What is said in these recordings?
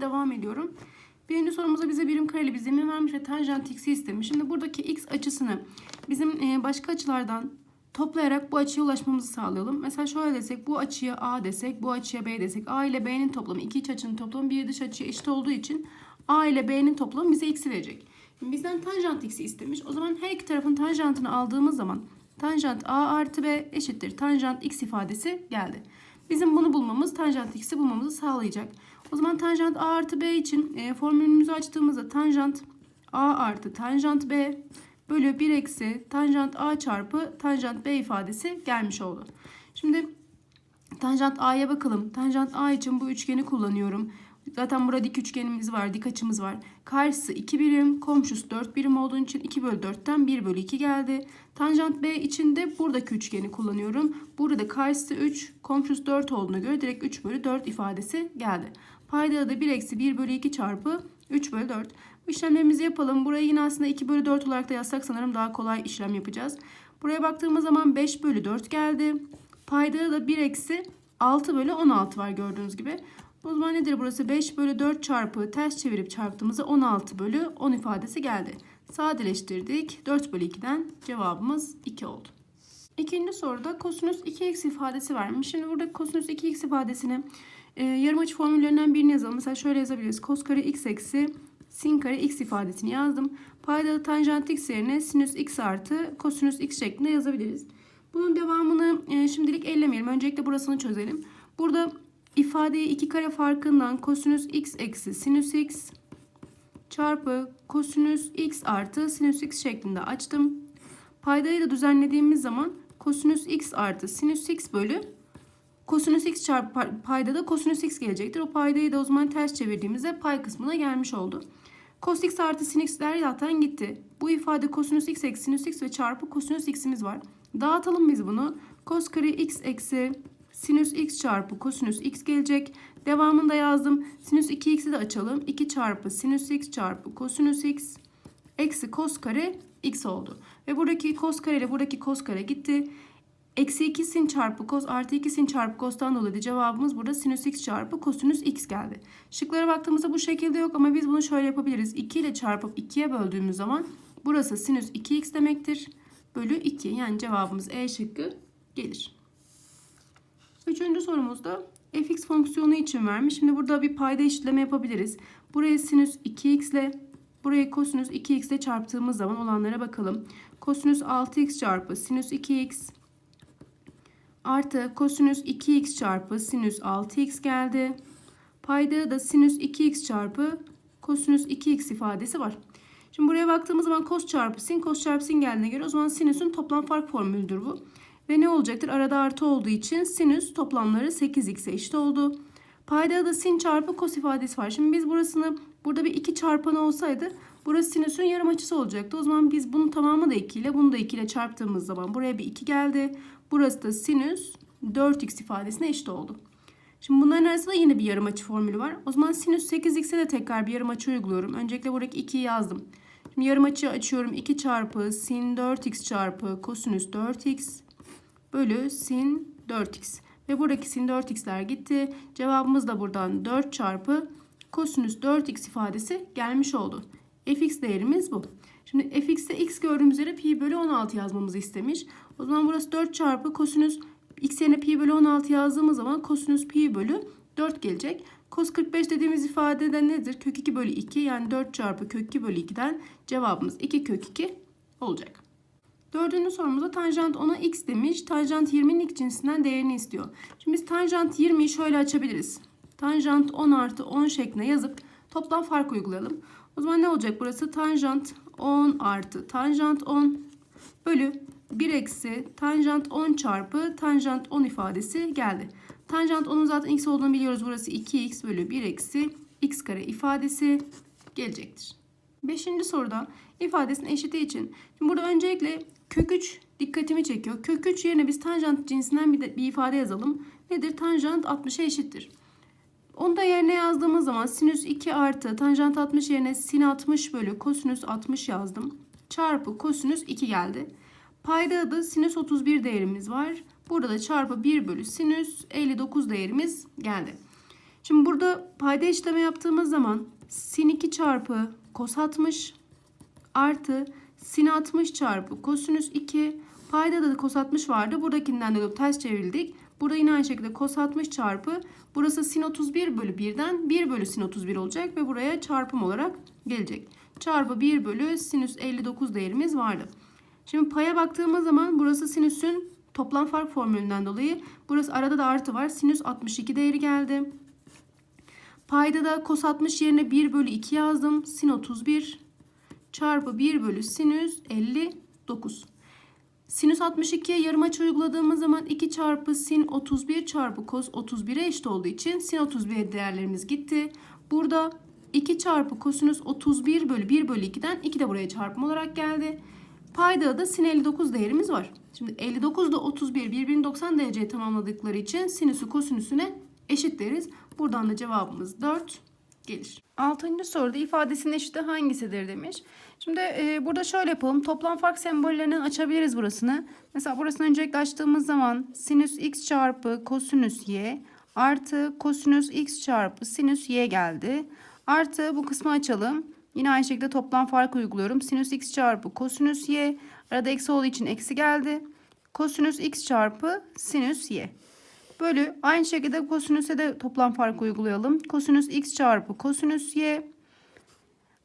devam ediyorum. Birinci sorumuzda bize birim kareli bir zemin vermiş ve tanjant x'i istemiş. Şimdi buradaki x açısını bizim e, başka açılardan toplayarak bu açıya ulaşmamızı sağlayalım. Mesela şöyle desek bu açıya a desek bu açıya b desek a ile b'nin toplamı iki iç açının toplamı bir dış açıya eşit olduğu için a ile b'nin toplamı bize x'i verecek. Şimdi bizden tanjant x'i istemiş. O zaman her iki tarafın tanjantını aldığımız zaman tanjant a artı b eşittir. Tanjant x ifadesi geldi. Bizim bunu bulmamız tanjant x'i bulmamızı sağlayacak. O zaman tanjant a artı b için e, formülümüzü açtığımızda tanjant a artı tanjant b bölü 1 eksi tanjant a çarpı tanjant b ifadesi gelmiş oldu. Şimdi tanjant a'ya bakalım. Tanjant a için bu üçgeni kullanıyorum. Zaten burada dik üçgenimiz var, dik açımız var. Karşısı 2 birim, komşusu 4 birim olduğu için 2 bölü 4'ten 1 bölü 2 geldi. Tanjant B için de buradaki üçgeni kullanıyorum. Burada karşısı 3, komşusu 4 olduğuna göre direkt 3 bölü 4 ifadesi geldi. Paydada da 1 eksi 1 bölü 2 çarpı 3 bölü 4. Bu işlemlerimizi yapalım. Burayı yine aslında 2 bölü 4 olarak da yazsak sanırım daha kolay işlem yapacağız. Buraya baktığımız zaman 5 bölü 4 geldi. Paydada da 1 eksi 6 bölü 16 var gördüğünüz gibi. O zaman nedir burası? 5 bölü 4 çarpı ters çevirip çarptığımızda 16 bölü 10 ifadesi geldi. Sadeleştirdik. 4 bölü 2'den cevabımız 2 oldu. İkinci soruda kosinüs 2x ifadesi vermiş. Şimdi burada kosinüs 2x ifadesini e, yarım açı formüllerinden birini yazalım. Mesela şöyle yazabiliriz. Kos kare x eksi sin kare x ifadesini yazdım. Paydalı tanjant x yerine sinüs x artı kosinüs x şeklinde yazabiliriz. Bunun devamını e, şimdilik ellemeyelim. Öncelikle burasını çözelim. Burada ifadeyi iki kare farkından kosinüs x eksi sinüs x çarpı kosinüs x artı sinüs x şeklinde açtım. Paydayı da düzenlediğimiz zaman kosinüs x artı sinüs x bölü kosinüs x çarpı paydada kosinüs x gelecektir. O paydayı da o zaman ters çevirdiğimizde pay kısmına gelmiş oldu. Cos x artı sin x'ler zaten gitti. Bu ifade kosinüs x eksi sinüs x ve çarpı kosinüs x'imiz var. Dağıtalım biz bunu. Cos kare x eksi sinüs x çarpı kosinüs x gelecek. Devamında yazdım. Sinüs 2x'i de açalım. 2 çarpı sinüs x çarpı kosinüs x eksi kos kare x oldu. Ve buradaki kos kare ile buradaki kos kare gitti. Eksi 2 sin çarpı kos artı 2 sin çarpı kostan dolayı cevabımız burada sinüs x çarpı kosinüs x geldi. Şıklara baktığımızda bu şekilde yok ama biz bunu şöyle yapabiliriz. 2 ile çarpıp 2'ye böldüğümüz zaman burası sinüs 2x demektir. Bölü 2 yani cevabımız E şıkkı gelir. Üçüncü sorumuzda fx fonksiyonu için vermiş. Şimdi burada bir payda eşitleme yapabiliriz. Buraya sinüs 2x ile buraya kosinüs 2x ile çarptığımız zaman olanlara bakalım. Kosinüs 6x çarpı sinüs 2x artı kosinüs 2x çarpı sinüs 6x geldi. Payda da sinüs 2x çarpı kosinüs 2x ifadesi var. Şimdi buraya baktığımız zaman kos çarpı sin, kos çarpı sin geldiğine göre o zaman sinüsün toplam fark formülüdür bu. Ve ne olacaktır? Arada artı olduğu için sinüs toplamları 8x'e eşit oldu. Payda da sin çarpı kos ifadesi var. Şimdi biz burasını burada bir 2 çarpanı olsaydı burası sinüsün yarım açısı olacaktı. O zaman biz bunun tamamı da 2 ile bunu da 2 ile çarptığımız zaman buraya bir 2 geldi. Burası da sinüs 4x ifadesine eşit oldu. Şimdi bunların arasında yine bir yarım açı formülü var. O zaman sinüs 8x'e de tekrar bir yarım açı uyguluyorum. Öncelikle buradaki 2'yi yazdım. Şimdi yarım açı açıyorum. 2 çarpı sin 4x çarpı kosinüs 4x bölü sin 4x. Ve buradaki sin 4x'ler gitti. Cevabımız da buradan 4 çarpı kosinüs 4x ifadesi gelmiş oldu. fx değerimiz bu. Şimdi fx'te x gördüğümüz üzere pi bölü 16 yazmamızı istemiş. O zaman burası 4 çarpı kosinüs x yerine pi bölü 16 yazdığımız zaman kosinüs pi bölü 4 gelecek. Cos 45 dediğimiz ifade de nedir? Kök 2 bölü 2 yani 4 çarpı kök 2 bölü 2'den cevabımız 2 kök 2 olacak. Dördüncü sorumuzda tanjant 10'a x demiş. Tanjant 20'nin ilk cinsinden değerini istiyor. Şimdi biz tanjant 20'yi şöyle açabiliriz. Tanjant 10 artı 10 şeklinde yazıp toplam fark uygulayalım. O zaman ne olacak burası? Tanjant 10 artı tanjant 10 bölü 1 eksi tanjant 10 çarpı tanjant 10 ifadesi geldi. Tanjant 10'un zaten x olduğunu biliyoruz. Burası 2x bölü 1 eksi x kare ifadesi gelecektir. Beşinci soruda ifadesinin eşiti için. Şimdi burada öncelikle kök 3 dikkatimi çekiyor. Kök 3 yerine biz tanjant cinsinden bir, de, bir ifade yazalım. Nedir? Tanjant 60'a eşittir. Onu da yerine yazdığımız zaman sinüs 2 artı tanjant 60 yerine sin 60 bölü kosinüs 60 yazdım. Çarpı kosinüs 2 geldi. Payda da sinüs 31 değerimiz var. Burada da çarpı 1 bölü sinüs 59 değerimiz geldi. Şimdi burada payda işleme yaptığımız zaman sin 2 çarpı kos 60 artı sin 60 çarpı kosinüs 2 payda da kos 60 vardı. Buradakinden de ters çevirdik. Burada yine aynı şekilde kos 60 çarpı burası sin 31 bölü 1'den 1 bölü sin 31 olacak ve buraya çarpım olarak gelecek. Çarpı 1 bölü sinüs 59 değerimiz vardı. Şimdi paya baktığımız zaman burası sinüsün toplam fark formülünden dolayı burası arada da artı var. Sinüs 62 değeri geldi. Payda da kos 60 yerine 1 bölü 2 yazdım. Sin 31 çarpı 1 bölü sinüs 59. Sinüs 62'ye yarım açı uyguladığımız zaman 2 çarpı sin 31 çarpı kos 31'e eşit olduğu için sin 31 değerlerimiz gitti. Burada 2 çarpı kosinüs 31 bölü 1 bölü 2'den 2 de buraya çarpım olarak geldi. Payda da sin 59 değerimiz var. Şimdi 59 ile 31 birbirini 90 dereceye tamamladıkları için sinüsü kosinüsüne eşit deriz. Buradan da cevabımız 4 gelir. Altıncı soruda ifadesinin eşiti hangisidir demiş. Şimdi e, burada şöyle yapalım. Toplam fark sembollerinden açabiliriz burasını. Mesela burasını öncelikle açtığımız zaman sinüs x çarpı kosinüs y artı kosinüs x çarpı sinüs y geldi. Artı bu kısmı açalım. Yine aynı şekilde toplam fark uyguluyorum. Sinüs x çarpı kosinüs y. Arada eksi olduğu için eksi geldi. Kosinüs x çarpı sinüs y. Bölü aynı şekilde kosinüse de toplam fark uygulayalım. Kosinüs x çarpı kosinüs y.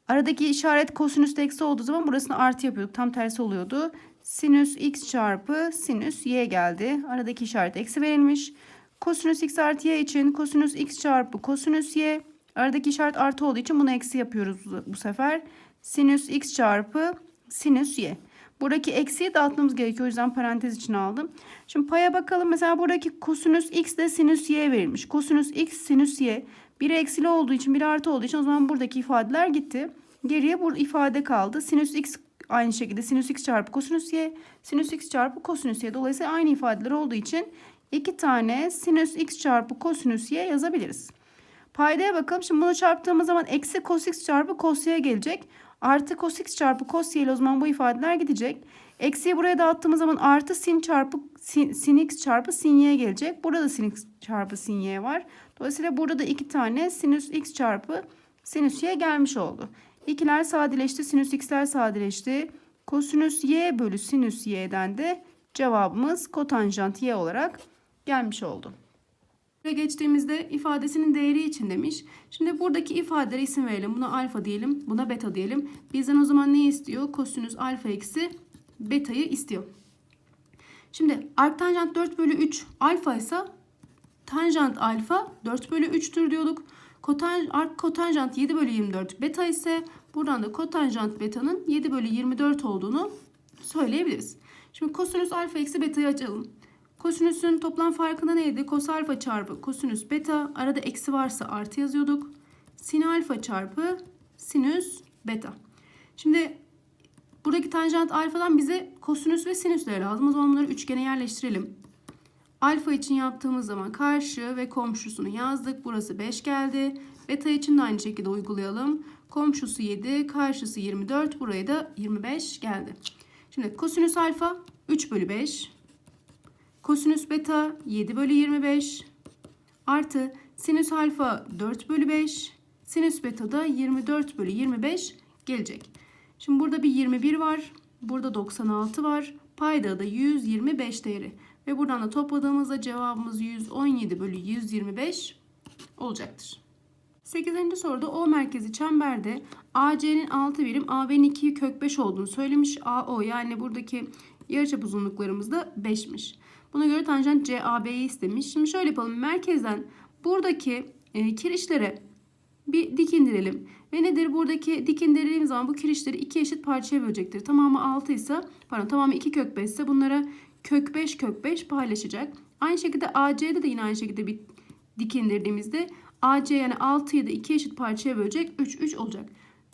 Aradaki işaret kosinüs eksi olduğu zaman burasını artı yapıyorduk. Tam tersi oluyordu. Sinüs x çarpı sinüs y geldi. Aradaki işaret eksi verilmiş. Kosinüs x artı y için kosinüs x çarpı kosinüs y. Aradaki işaret artı olduğu için bunu eksi yapıyoruz bu sefer. Sinüs x çarpı sinüs y. Buradaki eksiyi dağıtmamız gerekiyor. O yüzden parantez içine aldım. Şimdi paya bakalım. Mesela buradaki kosinüs x de sinüs y verilmiş. Kosinüs x sinüs y. Biri eksili olduğu için biri artı olduğu için o zaman buradaki ifadeler gitti. Geriye bu ifade kaldı. Sinüs x aynı şekilde sinüs x çarpı kosinüs y. Sinüs x çarpı kosinüs y. Dolayısıyla aynı ifadeler olduğu için iki tane sinüs x çarpı kosinüs y yazabiliriz. Paydaya bakalım. Şimdi bunu çarptığımız zaman eksi cos x çarpı cos y gelecek. Artı cos çarpı cos y ile o zaman bu ifadeler gidecek. Eksiyi buraya dağıttığımız zaman artı sin çarpı sin, sin x çarpı sin y gelecek. Burada da sin x çarpı sin y var. Dolayısıyla burada da iki tane sinüs x çarpı sinüs y gelmiş oldu. İkiler sadeleşti. Sinüs x'ler sadeleşti. Kosinüs y bölü sinüs y'den de cevabımız kotanjant y olarak gelmiş oldu. Geçtiğimizde ifadesinin değeri için demiş. Şimdi buradaki ifadelere isim verelim. Buna alfa diyelim. Buna beta diyelim. Bizden o zaman ne istiyor? Kosinüs alfa eksi beta'yı istiyor. Şimdi arktanjant 4 bölü 3 alfa ise tanjant alfa 4 bölü 3'tür diyorduk. Kotan, ark kotanjant 7 bölü 24 beta ise buradan da kotanjant beta'nın 7 bölü 24 olduğunu söyleyebiliriz. Şimdi kosinüs alfa eksi beta'yı açalım. Kosinüsün toplam farkında neydi? Kos alfa çarpı kosinüs beta. Arada eksi varsa artı yazıyorduk. Sin alfa çarpı sinüs beta. Şimdi buradaki tanjant alfadan bize kosinüs ve sinüsleri lazım. O zaman bunları üçgene yerleştirelim. Alfa için yaptığımız zaman karşı ve komşusunu yazdık. Burası 5 geldi. Beta için de aynı şekilde uygulayalım. Komşusu 7, karşısı 24. Buraya da 25 geldi. Şimdi kosinüs alfa 3 bölü 5. Kosinüs beta 7 bölü 25 artı sinüs alfa 4 bölü 5 sinüs beta da 24 bölü 25 gelecek. Şimdi burada bir 21 var. Burada 96 var. Payda da 125 değeri. Ve buradan da topladığımızda cevabımız 117 bölü 125 olacaktır. 8. soruda O merkezi çemberde AC'nin 6 birim AB'nin 2 kök 5 olduğunu söylemiş. AO yani buradaki yarıçap uzunluklarımız da 5'miş. Buna göre tanjant CAB'yi istemiş. Şimdi şöyle yapalım. Merkezden buradaki e, kirişlere bir dik indirelim. Ve nedir? Buradaki dik indirdiğimiz zaman bu kirişleri iki eşit parçaya bölecektir. Tamamı 6 ise pardon tamamı 2 kök 5 ise bunlara kök 5 kök 5 paylaşacak. Aynı şekilde AC'de de yine aynı şekilde bir dik indirdiğimizde AC yani 6'yı da 2 eşit parçaya bölecek. 3 3 olacak.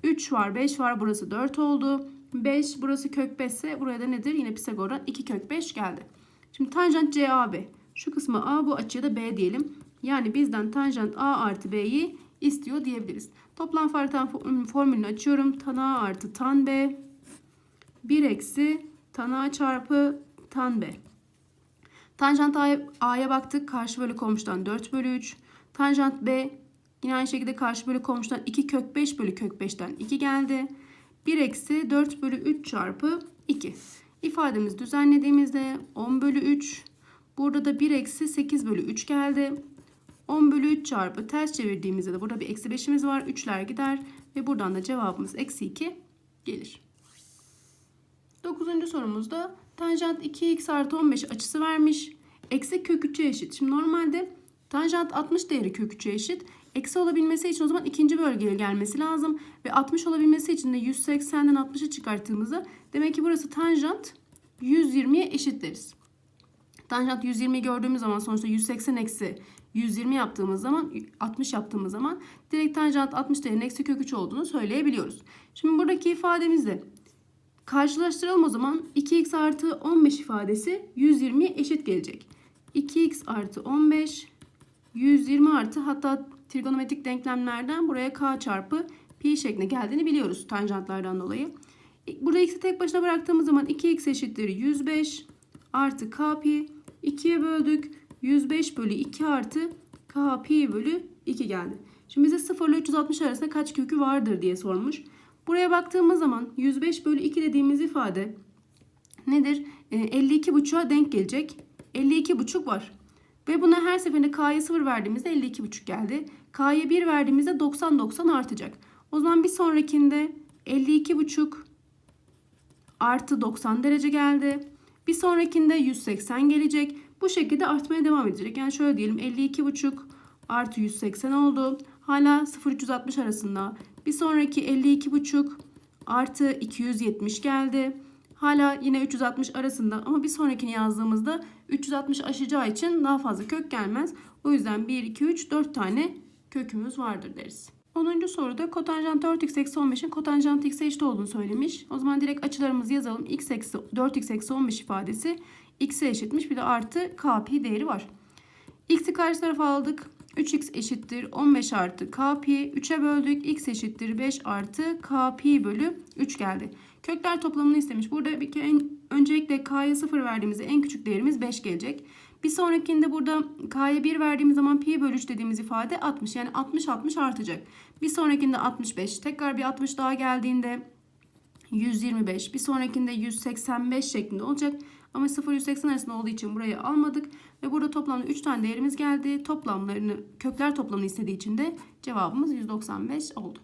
3 var 5 var burası 4 oldu. 5 burası kök 5 ise buraya da nedir? Yine Pisagor'dan 2 kök 5 geldi. Şimdi tanjant CAB. Şu kısmı A bu açıya da B diyelim. Yani bizden tanjant A artı B'yi istiyor diyebiliriz. Toplam farktan formülünü açıyorum. Tan A artı tan B. 1 eksi tan A çarpı tan B. Tanjant A'ya baktık. Karşı bölü komşudan 4 bölü 3. Tanjant B Yine aynı şekilde karşı bölü komşudan 2 kök 5 bölü kök 5'ten 2 geldi. 1 eksi 4 bölü 3 çarpı 2. İfademizi düzenlediğimizde 10 bölü 3. Burada da 1 eksi 8 bölü 3 geldi. 10 bölü 3 çarpı ters çevirdiğimizde de burada bir eksi 5'imiz var. 3'ler gider ve buradan da cevabımız eksi 2 gelir. 9. sorumuzda tanjant 2x artı 15 açısı vermiş. Eksi kök 3'e eşit. Şimdi normalde tanjant 60 değeri kök 3'e eşit. Eksi olabilmesi için o zaman ikinci bölgeye gelmesi lazım. Ve 60 olabilmesi için de 180'den 60'ı çıkarttığımızda demek ki burası tanjant 120'ye eşit deriz. Tanjant 120 gördüğümüz zaman sonuçta 180 eksi 120 yaptığımız zaman 60 yaptığımız zaman direkt tanjant 60 değerinin eksi kök 3 olduğunu söyleyebiliyoruz. Şimdi buradaki ifademizde karşılaştıralım o zaman 2x artı 15 ifadesi 120'ye eşit gelecek. 2x artı 15 120 artı hatta trigonometrik denklemlerden buraya k çarpı pi şeklinde geldiğini biliyoruz tanjantlardan dolayı. Burada x'i tek başına bıraktığımız zaman 2x eşittir 105 artı k pi 2'ye böldük. 105 bölü 2 artı k pi bölü 2 geldi. Şimdi bize 0 ile 360 arasında kaç kökü vardır diye sormuş. Buraya baktığımız zaman 105 bölü 2 dediğimiz ifade nedir? E, 52 buçuğa denk gelecek. 52 buçuk var. Ve buna her seferinde k'ya 0 verdiğimizde 52 buçuk geldi. K'ya 1 verdiğimizde 90 90 artacak. O zaman bir sonrakinde 52 buçuk artı 90 derece geldi. Bir sonrakinde 180 gelecek. Bu şekilde artmaya devam edecek. Yani şöyle diyelim 52,5 artı 180 oldu. Hala 0-360 arasında. Bir sonraki 52,5 artı 270 geldi. Hala yine 360 arasında ama bir sonrakini yazdığımızda 360 aşacağı için daha fazla kök gelmez. O yüzden 1, 2, 3, 4 tane kökümüz vardır deriz. 10. soruda kotanjant 4x eksi 15'in kotanjant x'e eşit olduğunu söylemiş. O zaman direkt açılarımızı yazalım. x eksi 4x eksi 15 ifadesi x'e eşitmiş. Bir de artı k pi değeri var. x'i karşı tarafa aldık. 3x eşittir 15 artı k pi. 3'e böldük. x eşittir 5 artı k pi bölü 3 geldi. Kökler toplamını istemiş. Burada bir kere en, öncelikle k'ya 0 verdiğimizde en küçük değerimiz 5 gelecek. Bir sonrakinde burada k'ya 1 verdiğimiz zaman pi bölü 3 dediğimiz ifade 60. Yani 60 60 artacak. Bir sonrakinde 65. Tekrar bir 60 daha geldiğinde 125. Bir sonrakinde 185 şeklinde olacak. Ama 0-180 arasında olduğu için burayı almadık. Ve burada toplamda 3 tane değerimiz geldi. Toplamlarını, kökler toplamını istediği için de cevabımız 195 oldu.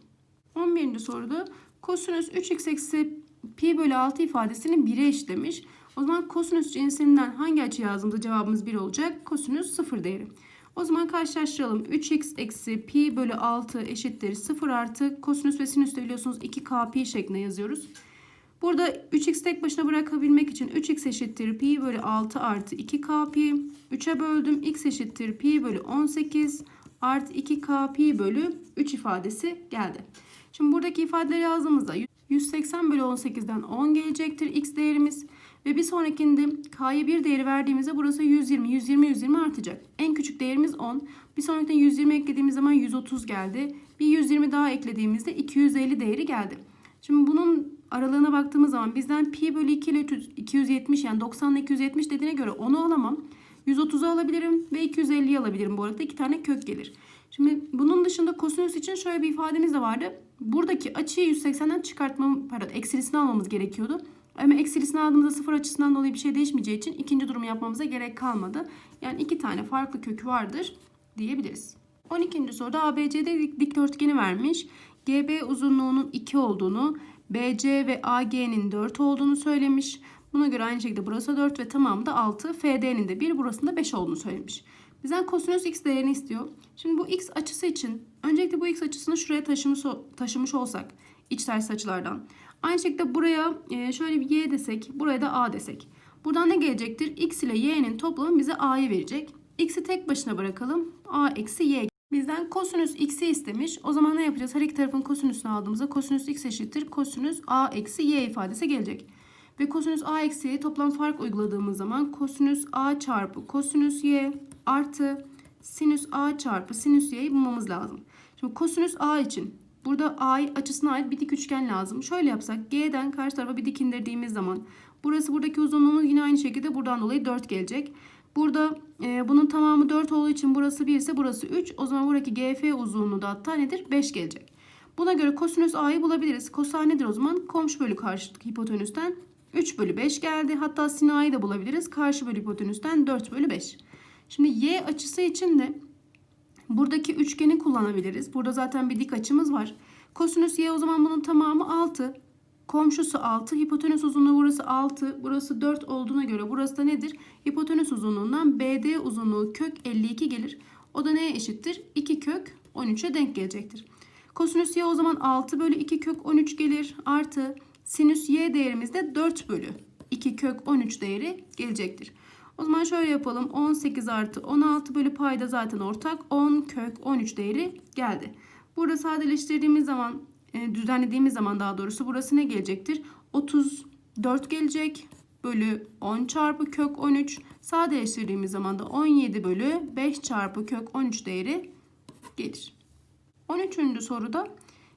11. soruda kosinüs 3x eksi pi bölü 6 ifadesinin 1'e eşitlemiş. O zaman kosinüs cinsinden hangi açı yazdığımızda cevabımız 1 olacak? Kosinüs 0 değeri. O zaman karşılaştıralım. 3x eksi pi bölü 6 eşittir 0 artı kosinüs ve sinüs de biliyorsunuz 2k pi şeklinde yazıyoruz. Burada 3x tek başına bırakabilmek için 3x eşittir pi bölü 6 artı 2k pi. 3'e böldüm. x eşittir pi bölü 18 artı 2k pi bölü 3 ifadesi geldi. Şimdi buradaki ifadeleri yazdığımızda 180 bölü 18'den 10 gelecektir x değerimiz. Ve bir sonrakinde k'ya bir değeri verdiğimizde burası 120, 120, 120 artacak. En küçük değerimiz 10. Bir sonrakinde 120 eklediğimiz zaman 130 geldi. Bir 120 daha eklediğimizde 250 değeri geldi. Şimdi bunun aralığına baktığımız zaman bizden pi bölü 2 ile 270 yani 90 ile 270 dediğine göre onu alamam. 130'u alabilirim ve 250'yi alabilirim bu arada. iki tane kök gelir. Şimdi bunun dışında kosinüs için şöyle bir ifademiz de vardı. Buradaki açıyı 180'den çıkartmam, pardon eksilisini almamız gerekiyordu. Ama eksilisini aldığımızda sıfır açısından dolayı bir şey değişmeyeceği için ikinci durumu yapmamıza gerek kalmadı. Yani iki tane farklı kökü vardır diyebiliriz. 12. soruda ABCD dikdörtgeni vermiş. GB uzunluğunun 2 olduğunu, BC ve AG'nin 4 olduğunu söylemiş. Buna göre aynı şekilde burası 4 ve tamamı da 6. FD'nin de 1, burasında 5 olduğunu söylemiş. Bizden kosinüs x değerini istiyor. Şimdi bu x açısı için öncelikle bu x açısını şuraya taşımış, taşımış olsak iç ters açılardan. Aynı şekilde buraya e, şöyle bir y desek, buraya da a desek. Buradan ne gelecektir? x ile y'nin toplamı bize a'yı verecek. x'i tek başına bırakalım. a eksi y. Bizden kosinüs x'i istemiş. O zaman ne yapacağız? Her iki tarafın kosinüsünü aldığımızda kosinüs x eşittir. Kosinüs a eksi y ifadesi gelecek. Ve kosinüs a eksi y toplam fark uyguladığımız zaman kosinüs a çarpı kosinüs y artı sinüs a çarpı sinüs y'yi bulmamız lazım. Şimdi kosinüs a için burada a açısına ait bir dik üçgen lazım. Şöyle yapsak g'den karşı tarafa bir dik indirdiğimiz zaman burası buradaki uzunluğumuz yine aynı şekilde buradan dolayı 4 gelecek. Burada e, bunun tamamı 4 olduğu için burası 1 ise burası 3. O zaman buradaki GF uzunluğu da hatta nedir? 5 gelecek. Buna göre kosinüs A'yı bulabiliriz. Kosa nedir o zaman? Komşu bölü karşılık hipotenüsten 3 bölü 5 geldi. Hatta sin A'yı da bulabiliriz. Karşı bölü hipotenüsten 4 bölü 5. Şimdi Y açısı için de buradaki üçgeni kullanabiliriz. Burada zaten bir dik açımız var. Kosinüs Y o zaman bunun tamamı 6. Komşusu 6. Hipotenüs uzunluğu burası 6. Burası 4 olduğuna göre burası da nedir? Hipotenüs uzunluğundan BD uzunluğu kök 52 gelir. O da neye eşittir? 2 kök 13'e denk gelecektir. Kosinüs y o zaman 6 bölü 2 kök 13 gelir. Artı sinüs y değerimiz de 4 bölü 2 kök 13 değeri gelecektir. O zaman şöyle yapalım. 18 artı 16 bölü payda zaten ortak. 10 kök 13 değeri geldi. Burada sadeleştirdiğimiz zaman, e, düzenlediğimiz zaman daha doğrusu burası ne gelecektir? 34 gelecek bölü 10 çarpı kök 13. Sadeleştirdiğimiz zaman da 17 bölü 5 çarpı kök 13 değeri gelir. 13. soruda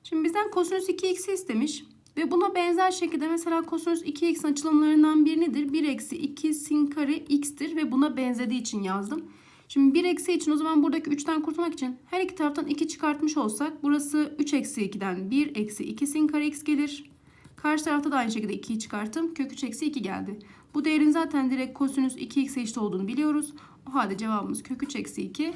şimdi bizden kosinüs 2x'i istemiş ve buna benzer şekilde mesela kosinüs 2x açılımlarından biri nedir? 1 eksi 2 sin kare x'tir ve buna benzediği için yazdım. Şimdi 1 eksi için o zaman buradaki 3'ten kurtulmak için her iki taraftan 2 çıkartmış olsak burası 3 eksi 2'den 1 eksi 2 sin kare x gelir. Karşı tarafta da aynı şekilde 2'yi çıkarttım. Kök 3 eksi 2 geldi. Bu değerin zaten direkt kosinüs 2x'e eşit olduğunu biliyoruz. O halde cevabımız kök 3 eksi 2.